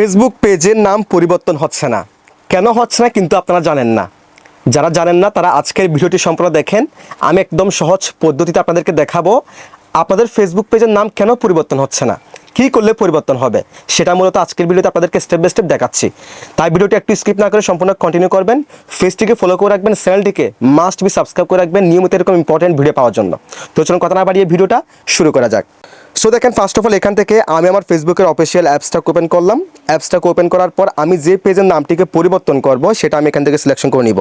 Facebook পেজের নাম পরিবর্তন হচ্ছে না। কেন হচ্ছে না কিন্তু আপনারা জানেন না। যারা জানেন না, তারা আজকের ভিডিওটি সম্পূর্ণ দেখেন। আমি একদম সহজ পদ্ধতিতে আপনাদেরকে দেখাবো আপনাদের ফেসবুক পেজের নাম কেন পরিবর্তন হচ্ছে না। কী করলে পরিবর্তন হবে? সেটা মূলত আজকের ভিডিওতে আপনাদেরকে স্টেপ বাই স্টেপ দেখাচ্ছি। তাই ভিডিওটি একটু স্কিপ না করে সম্পূর্ণ কন্টিনিউ করবেন। ফেসটিকে ফলো করে রাখবেন। চ্যানেলটিকে মাস্ট বি সাবস্ক্রাইব করে রাখবেন। নিয়মিত এরকম ইম্পর্টেন্ট ভিডিও পাওয়ার জন্য। তো চলুন কথা না বাড়িয়ে ভিডিওটা শুরু করা যাক। সো দেখেন ফার্স্ট অফ অল এখান থেকে আমি আমার ফেসবুকের অফিসিয়াল অ্যাপসটা ওপেন করলাম। অ্যাপসটাকে ওপেন করার পর আমি যে পেজের নামটিকে পরিবর্তন করব, সেটা আমি এখান থেকে সিলেকশন করে নিব।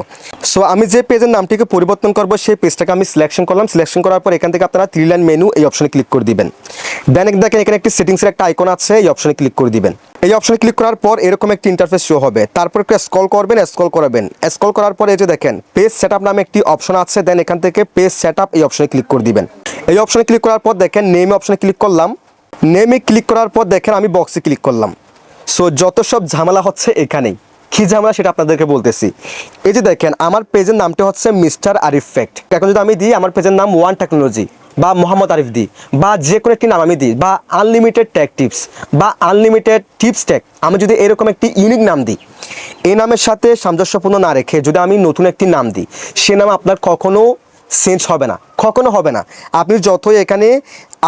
সো আমি যে পেজের নামটিকে পরিবর্তন করব, সেই পেজটাকে আমি সিলেকশন করলাম। সিলেকশন করার পর এখান থেকে আপনারা থ্রি লাইন মেনু এই অপশনে ক্লিক করে দিবেন। দেন দেখেন, এখানে একটি সেটিংসের একটা আইকন আছে, এই অপশনে ক্লিক করে দিবেন। এই অপশনে ক্লিক করার পর এরকম একটি ইন্টারফেস শো হবে। তারপর একটু স্ক্রল করবেন স্ক্রল করাবেন। স্ক্রল করার পর এই যে দেখেন পেজ সেটআপ নামে একটি অপশন আছে। দেন এখান থেকে পেজ সেটআপ এই অপশনে ক্লিক করে দিবেন। এই অপশানে ক্লিক করার পর দেখেন নেমে অপশানে ক্লিক করলাম। নেমে ক্লিক করার পর দেখেন আমি বক্সে ক্লিক করলাম। সো যত সব ঝামেলা হচ্ছে এখানেই। কি ঝামেলা সেটা আপনাদেরকে বলতেছি। এই যে দেখেন, আমার পেজের নামটা হচ্ছে মিস্টার আরিফ ফ্যাক্ট এখন যদি আমি দিই, আমার পেজের নাম ওয়ান টেকনোলজি বা মোহাম্মদ আরিফ দি বা যে কোনো একটি নাম আমি দিই, বা আনলিমিটেড ট্যাগ টিপস বা আনলিমিটেড টিপস ট্যাগ আমি যদি এরকম একটি ইউনিক নাম দিই এই নামের সাথে সামঞ্জস্যপূর্ণ না রেখে যদি আমি নতুন একটি নাম দিই, সে নাম আপনার কখনো চেঞ্জ হবে না, কখনো হবে না। আপনি যতই এখানে,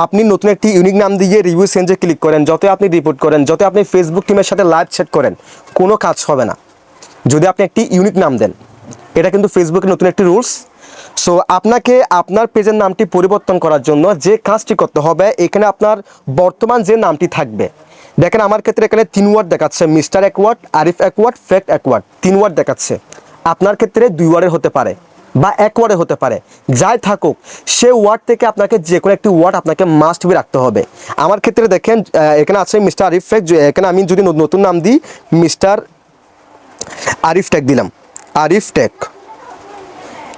আপনি নতুন একটি ইউনিক নাম দিয়ে রিভিউ চেঞ্জে ক্লিক করেন, যতই আপনি রিপোর্ট করেন, যতই আপনি ফেসবুক টিমের সাথে লাইভ চ্যাট করেন, কোনো কাজ হবে না। যদি আপনি একটি ইউনিক নাম দেন, এটা কিন্তু ফেসবুকের নতুন একটি রুলস সো আপনাকে আপনার পেজের নামটি পরিবর্তন করার জন্য যে কাজটি করতে হবে, এখানে আপনার বর্তমান যে নামটি থাকবে। দেখেন আমার ক্ষেত্রে এখানে তিন ওয়ার্ড দেখাচ্ছে মিস্টার একওয়ার্ড আরিফ একওয়ার্ড ফ্যাক্ট একওয়ার্ড তিন ওয়ার্ড দেখাচ্ছে। আপনার ক্ষেত্রে দুই ওয়ার্ডের হতে পারে। বা এক ওয়ার্ডে হতে পারে। যাই থাকুক সে ওয়ার্ড থেকে আপনাকে যে কোনো একটি ওয়ার্ড আপনাকে মাস্ট বি রাখতে হবে। আমার ক্ষেত্রে দেখেন এখানে আছে মিস্টার আরিফ ফেক এখানে আমি যদি নতুন নাম দিই মিস্টার আরিফ টেক দিলাম। আরিফ ট্যাগ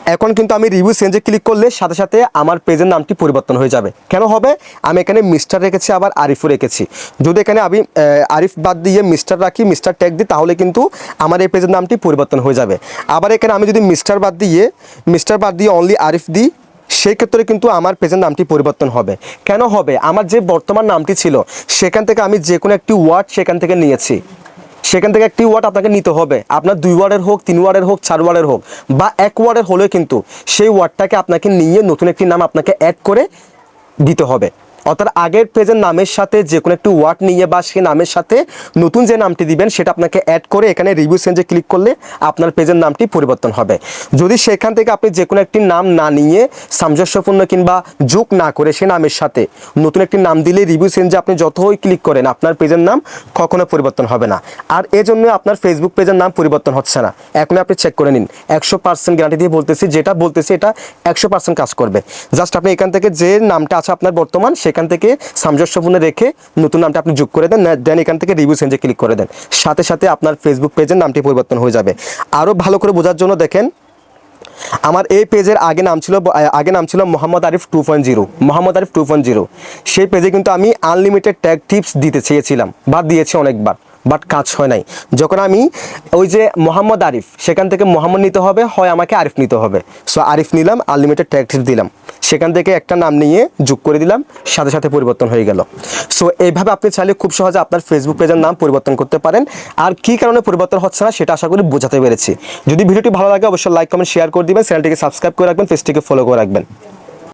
এখন কিন্তু আমি রিভিউ চেঞ্জে ক্লিক করলে সাথে সাথে আমার পেজের নামটি পরিবর্তন হয়ে যাবে। কেন হবে? আমি এখানে মিস্টার রেখেছি, আবার আরিফও রেখেছি। যদি এখানে আমি আরিফ বাদ দিয়ে মিস্টার রাখি মিস্টার ট্যাগ দিই, তাহলে কিন্তু আমার এই পেজের নামটি পরিবর্তন হয়ে যাবে। আবার এখানে আমি যদি মিস্টার বাদ দিয়ে মিস্টার বাদ দিয়ে অনলি আরিফ দিই, সেই ক্ষেত্রে কিন্তু আমার পেজের নামটি পরিবর্তন হবে। কেন হবে? আমার যে বর্তমান নামটি ছিল, সেখান থেকে আমি যে কোনো একটি ওয়ার্ড সেখান থেকে নিয়েছি। সেখান থেকে একটি ওয়ার্ড আপনাকে নিতে হবে। আপনার দুই ওয়ার্ডের হোক, তিন ওয়ার্ডের হোক, চার ওয়ার্ডের হোক, বা এক ওয়ার্ডের হলেও কিন্তু সেই ওয়ার্ডটাকে আপনাকে নিয়ে নতুন একটি নাম আপনাকে অ্যাড করে দিতে হবে। অর্থাৎ আগের পেজের নামের সাথে যে কোনো একটি ওয়ার্ড নিয়ে বা সেই নামের সাথে নতুন যে নামটি দিবেন, সেটা আপনাকে অ্যাড করে এখানে রিভিউ চেঞ্জে ক্লিক করলে আপনার পেজের নামটি পরিবর্তন হবে। যদি সেখান থেকে আপনি যে কোনো একটি নাম না নিয়ে সামঞ্জস্যপূর্ণ কিংবা যোগ না করে সে নামের সাথে নতুন একটি নাম দিলে রিভিউ চেঞ্জে আপনি যতই ক্লিক করেন, আপনার পেজের নাম কখনো পরিবর্তন হবে না। আর এজন্য আপনার ফেসবুক পেজের নাম পরিবর্তন হচ্ছে না। এখন আপনি চেক করে নিন। একশো পার্সেন্ট গ্যারান্টি দিয়ে বলতেছি, যেটা বলতেছি, এটা একশো পার্সেন্ট কাজ করবে। জাস্ট আপনি এখান থেকে যে নামটা আছে আপনার বর্তমান সেখান থেকে সামঞ্জস্যপূর্ণ রেখে নতুন নামটা আপনি যোগ করে দেন দেন এখান থেকে রিভিউ চেঞ্জে ক্লিক করে দেন। সাথে সাথে আপনার ফেসবুক পেজের নামটি পরিবর্তন হয়ে যাবে। আরও ভালো করে বোঝার জন্য দেখেন, আমার এই পেজের আগে নাম ছিল, আগে নাম ছিল Mohammad Arif two point zero Mohammad Arif two point zero সেই পেজে কিন্তু আমি আনলিমিটেড ট্যাগ টিপস দিতে চেয়েছিলাম, বা দিয়েছি অনেকবার। বাট কাজ হয় নাই। যখন আমি ওই যে মোহাম্মদ আরিফ, সেখান থেকে মোহাম্মদ নিতে হবে, হয় আমাকে আরিফ নিতে হবে। সো আরিফ নিলাম আনলিমিটেড ট্যাগ টিপস দিলাম। সেখান থেকে একটা নাম নিয়ে যোগ করে দিলাম, সাথে সাথে পরিবর্তন হয়ে গেল। সো এইভাবে আপনি চাইলে খুব সহজে আপনার ফেসবুক পেজের নাম পরিবর্তন করতে পারেন। আর কী কারণে পরিবর্তন হচ্ছে না, সেটা আশা করি বোঝাতে পেরেছি। যদি ভিডিওটি ভালো লাগে, অবশ্যই লাইক কমেন্ট শেয়ার করে দিবেন। চ্যানেলটিকে সাবস্ক্রাইব করে রাখবেন পেজটিকে ফলো করে রাখবেন।